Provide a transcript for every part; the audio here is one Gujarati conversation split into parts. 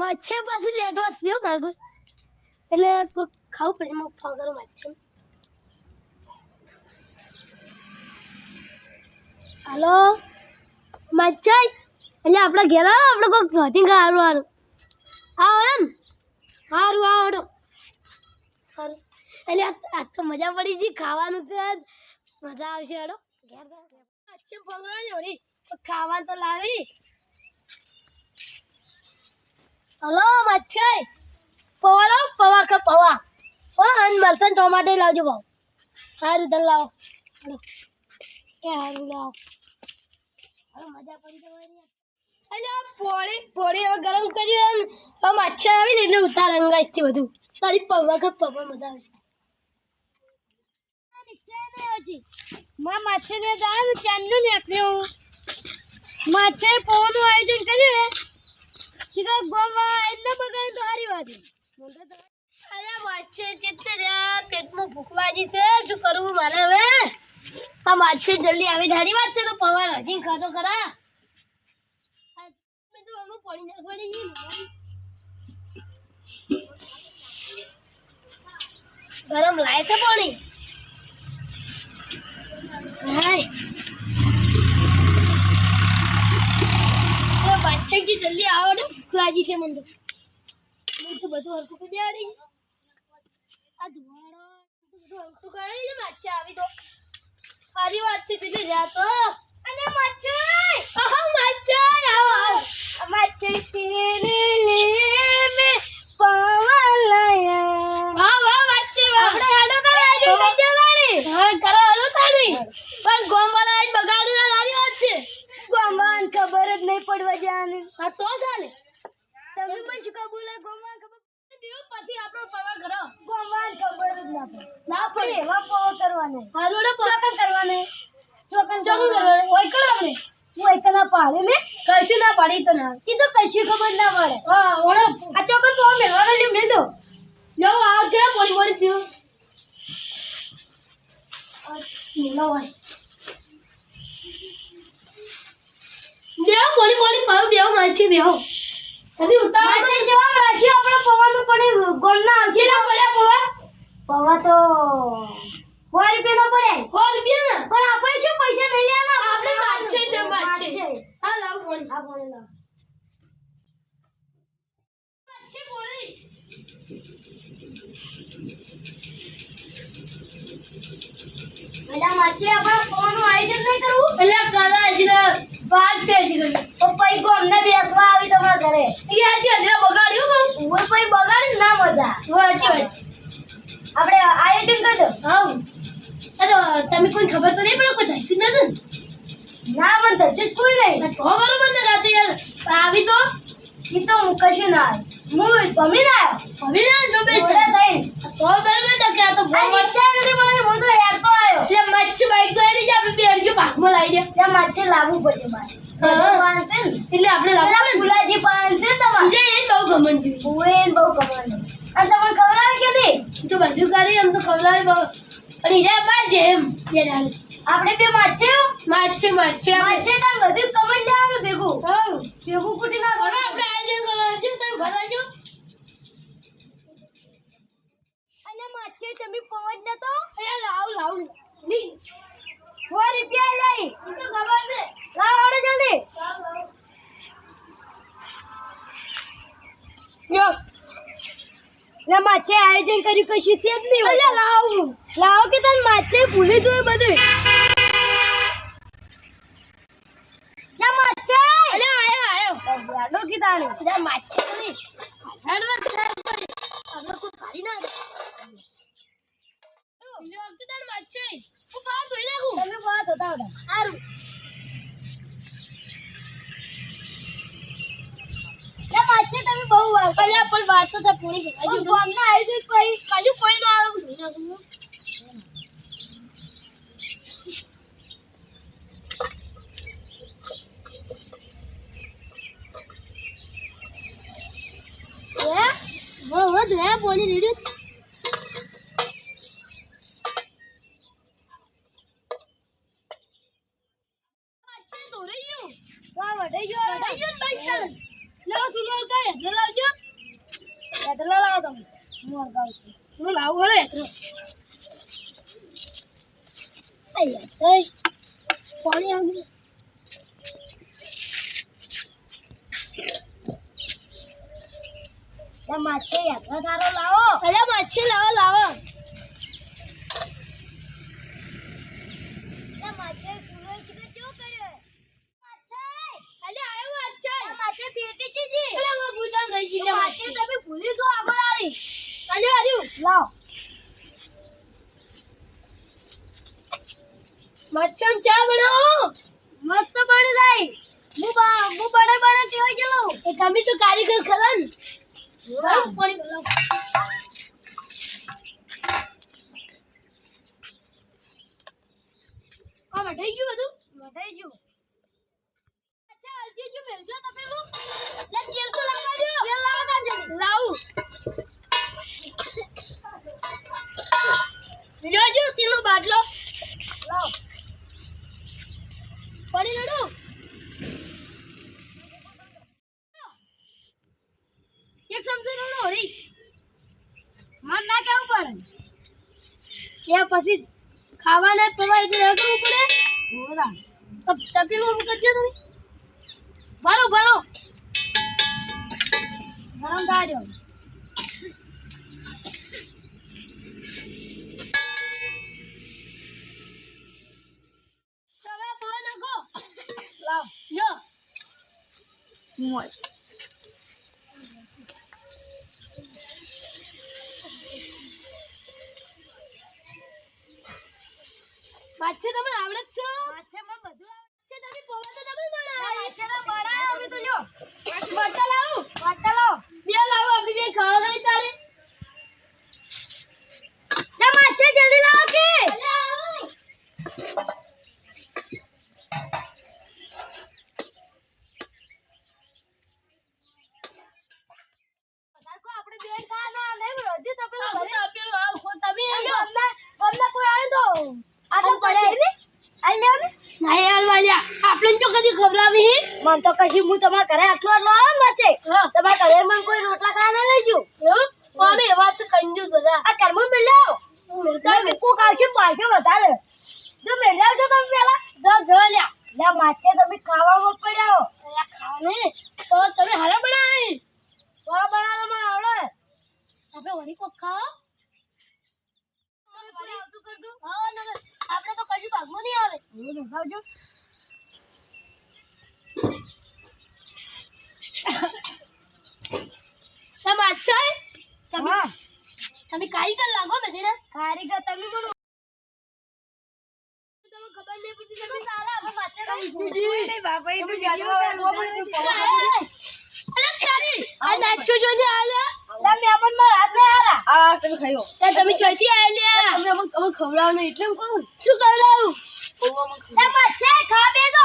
મચ્છે પાછું લેટવા થયો કાકો એટલે ખાવું પછી હું ફોન કરું મચ્છે હાલો? મચ્છાઈ એટલે આપણે ઘેર આવો આપણે કોઈક રોધિંગ સારું સારું આવો એમ? સારું આવડો સારું એટલે આ તો મજા પડી ગઈ, ખાવાનું તો મજા આવશે હેડો. ઘેર અચ્છે પકડો ને ખાવાનું તો લાવી. હલો, મચ્છર. પવા લાવો પવા કે પવા? ઓ અન મરસન ટોમાટે લાવજો ભાવ સારું તને લાવો. એ સારું લાવો. મજા પડી જવાની અલ્યા, પોળી પોળી હવે ગરમ કર્યું એમ હવે મચ્છર આવી ને એટલે ઉતાર અંગાજથી બધું. તારી પવા કે પવા મજા આવે માં માછે ને દાન ને નીકળ્યું માછે પવાનું આયોજન કર્યું શિકા ગોમાં બગાડે તો હારી વાત અરે ચિત્તે રહ્યા પેટમાં ભૂખ લાગી શું કરવું મારે હવે? આ માછે જલ્દી આવી ધારી વાત છે તો પવાર, હજી ખાતો ખરા? મેં તો છે ગરમ લાય છે પાણી? હાય. એ યુ જલ્દી આવો ને. ખુલાજી છે મને તો બધું હરકું કરી દેવાડી આ ધુવાડો બધું હરકું કરી દે બાદશાહ આવી તો. સારી વાત છે તીધે જા તો. અને માછાઈ આહા માછાઈ આવો આવો. માછાઈ તેરે લે મે પાવલાયા વાહ વાહ માછાઈ વાહ આપણે હેડો કરે આજે કઈ દેવાડી હા કરો હેડો તાણી પણ ગોમવાળા આઈને બગાડી ના સારી વાત છે ગોમાન ખબર જ નહીં પડવા જવાની હા તો ચાલે તમે પણ શું કબૂલે ગોમાન ખબર બીજું પછી આપણો પવા કરો ગોમાન ખબર જ ના પડે ના આપણે પડે એવા પવો કરવાને હારોડે આપણે હું એકલા પાડે ને? કશું ના પાડી તો ના. તો કશું ખબર ના પડે. હા ઓળે આ ચોકન તો મેળવાનો લ્યો મેં દો જો આવ છે પોડી પોડી પીઓ? મેલો હોય. બેહો પોણી પોણી પાવ બેહો માછી બેહો. તમે ઉતાવળ જવાબ રાખ્યો આપણે પવાનું પણ ગોમ ના આવશે કેટલા પડ્યા પવા પવા તો સો રૂપિયાનો પડે સો રૂપિયા પણ આપણે શું પૈસા નહીં લેવાના આપણે માછે તો માછે માછે. હા લાવ પોણી આ પણ લાવ માછે પોણી માછે આપણે કોનું આયોજન નહીં કરવું? એટલે કલા હજી તો છે હજી તો. તો પૈ ગોમને બેસવા આવી તમારા ઘરે. એ આજે અંદર બગાડ્યું બહુ? ઓય કોઈ બગાડ ના મજા. વાંચી વાત આપણે આયોજન કરી દો હા અરે તમે કોઈ ખબર તો નહીં પડે કોઈ ધાક્યું નથી ના? મન તો જ કોઈ નહીં. તો બરોબર ને રાતે યાર. આવી તો? એ તો હું કશું ના આવ્યો હું ભમી ના હવે ને તો બેસ્ટ તો બરોબર ને કે આ તો રિક્ષા નથી મળી હું તો હેરતો આવ્યો એટલે મચ્છી બાઈક તો એની જ આપણે બે આવી જા. ત્યાં માછે લાવવું પડશે મારે. એટલે આપણે પેલા લાવવાનું પાન છે તમારે? એ બહુ ગમન થયું બુએન બહુ કમાવાનું અને તમને આવે કે નહીં? તો બધું કરી એમ તો ખવડાવી બહુ બાર છે એમ આપણે બે માછે માછી માછી માછે કામ બધું કમાઈ લેવાનું ભેગું. હઉ ભેગું કુટી ના આપણે આયોજન કરવાનું છે તમે ભરાજો અને માછે તમે પહોંચ લેતો? એ લાવ લાવ. સો રૂપિયા લઈ ઈ તો ખબર છે લાવ આવડે જલ્દી યો ના માછે આયોજન કર્યું કશું છે જ નહીં અલ્યા લાવ લાવ કે તને માચે ભૂલી જોયું બધું અલ્યા આયો આયો હેડવા આપણે કોઈ ભારી ના લ્યો માછી હું પા ધોઈ નાખું તમે વાત હતા હતા સારું ના તમે બહુ વાર અલ્યા પણ વાત તો થાય પૂરી હજુ ગયું ગામના આયોજન કોઈ કશું કોઈ ના આવે ધોઈ નાખું હે? હો હો ધોયા પોણી રેડ્યું. અચ્છા ધોરાઈ ગયું વાહ વઢાઈ ગયો ધોરાઈ ગયું ને બાઈક ચાલે લાવ સુનવાલ કઈ હેઠળ લાવજો યાત્રા લાવો તમે હું અડગાવું છું હું લાવું હળે યાત્રા આ યાત્રા પાણી આવી ત્યાં માછે યાત્રા તારો લાવો અરે માછી લાવો લાવો ત્યાં માછે સુનો છે કે કેવો કર્યો માછે અલે આયો માછી માછે પેટી ચીજી અલે હું ગુજામ રહી ગઈ તમે ભૂલી જો આગળ આલી અલે આર્યું લાવ. મચ્છમ ચા બનાવો. મસ્ત બની જાય. હું બા હું બને બને ટેવાઈ ગયેલો એ તમે તો કારીગર ખરા ને પાણી બનાવો. આ વઢાઈ ગયું બધું? વઢાઈ ગયું. અચ્છા હજી જો મેલજો તમે લો. લે તેલ તો લગાડ્યો તેલ લાવો. જલ્દી લાવું બીજો જો બાટલો. લાવ પડી લડું. એક ચમચી નો હોળી મન ના કેવું પડે? ત્યાં પછી ખાવાને પવાય એટલે રાખવું પડે? તો તપેલું કરજો તમે. ભરો ભરો. ગરમ ગાડ્યો મોય માછે તમને છે માછે મને બધું તમે પવા તો તમે બે લાવો અમે બે ખાવા નહીં ચાલે. લે માછે જલ્દી લાવો કે અલે આવો તારકો આપણે બેન ખાના નહીં રોજી તો પેલો આ ભરે તપેલું આવ ખો તમે ગમના આવ્યો ગમના કોઈ આવે તો આ તો આમ પડે પડે. ને આ લેવ ને નહીં હાલવાલ્યા આપણે તો કદી ખબર આવી હે મન તો કશી હું તમારા ઘરે આટલો આટલો આવે ને માછે તમારા ઘરે મને કોઈ રોટલા ખાવા ના લેજો એવું અમે એવા તો કંજૂસ બધા. આ કર્મ મિલ્યો તમે કોક આવશે પાછો વધારે. જો મેળ્યા છો તમે પેલા જો જો લ્યા. લ્યા માછે તમે ખાવામાં પડ્યા લ્યા ખાને તો તમે હારા બનાવી. તો મને આવડે. આપણે વળી કોક ખાઓ હા નગર આપણે તો કશું ભાગમાં નહીં આવે. તમે અચ્છા? તમે તમે કારીગર લાગો બધીના કારીગર તમે પણ તમે ખબર નહીં પડતી તમે સાલા આપણે માછે અરે તારી આ નાચો જોઈને આલ્યા લે મેમનમાં રાત ને આરા આ તમે ખાયો તે તમે ચોથી આલ્યા તમે અમન અમુક ને એટલે હું કહું. શું કરાવું બહુ અમુક લે માછે ખા બેસો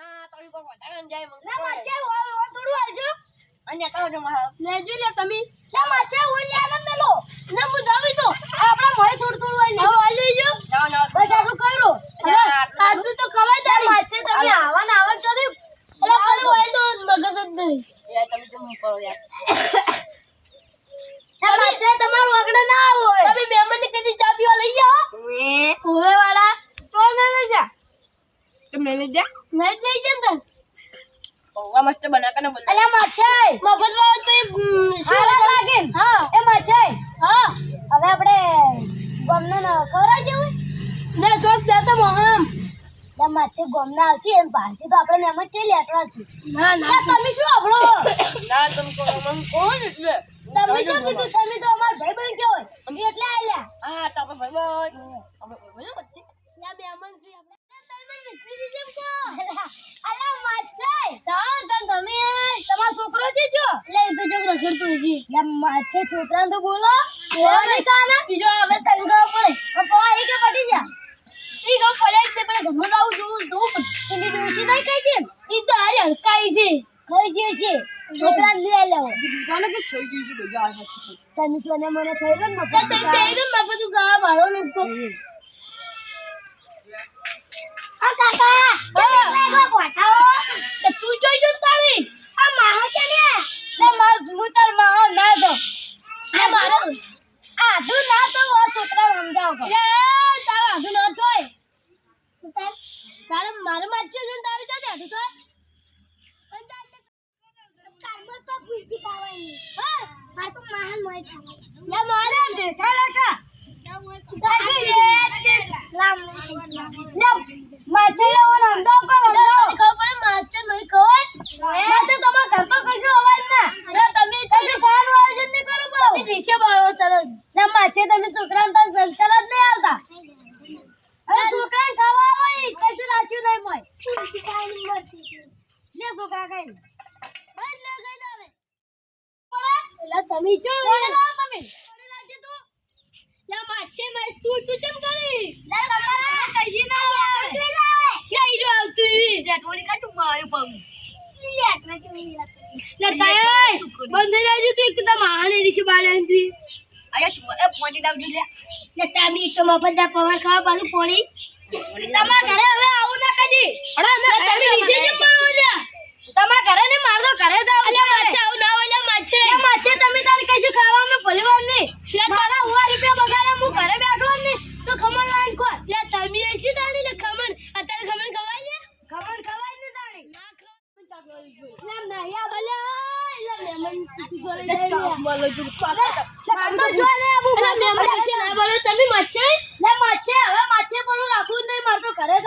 ના ની ના થોડા ના તારી કોઈ વધારે જાય મંગ માછે ઓય ઓય થોડું આલજો અને તો જો મારા લેજો લે તમે. ના હું દાવી તો. આપણા મોય થોડું થોડું આલી હવે આલી જો. જાઓ જાઓ બસ આટલું કર્યું હવે આટલું તો ખવાય તારી માછે તમે આવા ને આવા છો એટલે પેલું હોય તો મગજ જ નહીં. યાર તમે જમ કરો યાર. તમારું આગળ ના આવો તમે મહેમાનને કદી ચા પીવા લઈ જાઓ? વાળા. ના દે નહીં લઈ મસ્ત મફત તો હતા? લાગે હા. એ હા. હવે આપણે ગમને ન ખવડાવી જેવું લે શોખ દેતો મોહમ લે માછે ગમને આવશે એમ પારસી તો આપણે એમ જ કે લેટવા છે? ના લે, ના તમે શું આપણો ના તમે કો મન કોણ એટલે તમે શું કીધું તમે તો અમાર ભાઈ બન કે હોય એટલે આલ્યા. હા તો ભાઈ આપણે ભાઈ લે, તમે છોકરા તો બોલો બીજો હવે તંગ કઈ છે? એ તો હારે હડકાઈ છે ખાઈ ગયું છે છોકરા મને થઈ રહ્યો ને મફત થઈ ગાવા વાળો ને તમે છોકરાને તો સંસ્કાર જ નહીં આવતા હવે છોકરાને ખાવા હોય કશું રાખ્યું નહીં મોય લે. છોકરા કઈ બસ લે ગઈ દાવે એટલે તમે જો કોને તમે? તું? લે માછે મેં તું તું કેમ કરી? લે ના તાય બંધ તું બાળન તું આયા એ દાવ લે. લે તો મફત દા ખાવા પાછું પોણી. તમારા ઘરે હવે આવું ના કદી અરે તમે તમારા ઘરે ને મારતો ઘરે જ આવું અલે માછે આવું ના માછે તમે તાર કશું ખાવામાં ભલી વાર નહીં. લે મારા હુવા રૂપિયા બગાડે હું ઘરે બેઠો જ તો ખમણ લાઈન ખો તમે એ શું તાણી લે ખમણ? અત્યારે ખમણ ખવાય લે ખમણ ખવાય ને તાણી ના ખવાય. ના ને ના તમે હવે માછે પણ રાખવું નહીં માર તો ઘરે જ